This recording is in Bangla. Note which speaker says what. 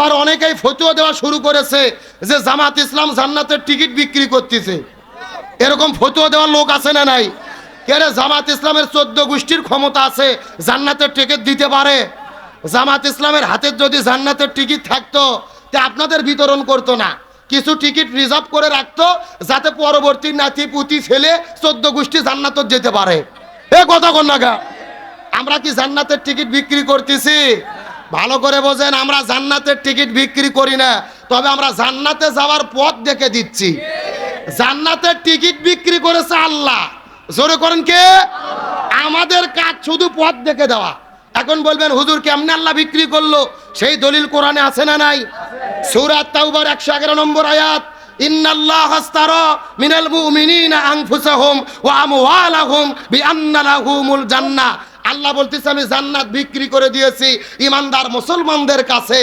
Speaker 1: আবার অনেকেই ফতুয়া দেওয়া শুরু করেছে যে জামাত ইসলাম জান্নাতের টিকিট বিক্রি করতেছে। এরকম ফতুয়া দেওয়ার লোক আছে না নাই? কেরে জামাত ইসলামের চোদ্দ গোষ্ঠীর ক্ষমতা আছে, জান্নাতের টিকিট দিতে পারে? জামাত ইসলামের হাতের যদি জান্নাতের টিকিট থাকতো, তে আপনাদের বিতরণ করতো না। কিছু টিকিট রিজার্ভ করে রাখতো, যাতে পরবর্তী নাতি, পুতি, ছেলে চোদ্দ গোষ্ঠী জান্নাতত যেতে পারে। এ কথা কন্যাগা আমরা কি জান্নাতের টিকিট বিক্রি করতেছি? ভালো করে বোঝেন, আমরা জান্নাতের টিকিট বিক্রি করি না, তবে আমরা জান্নাতে যাওয়ার পথ দেখে দিচ্ছি। জান্নাতের টিকিট বিক্রি করেছে আল্লাহ। জোরে করেন কে? আমাদের কাজ শুধু পথ দেখে দেওয়া। এখন বলবেন, হুজুর, কেমনে আল্লাহ বিক্রি করল? সেই দলিল কোরআনে আছে না নাই? সূরা তাওবার 111 নম্বর আয়াত মিনাল মুমিনিনা আনফুসাহুম ওয়া আমওয়ালাহুম বিআন্না লাহুমুল জান্নাহ। আল্লাহ বলতেছে আমি জান্নাত বিক্রি করে দিয়েছি। ইমানদার মুসলমানদের কাছে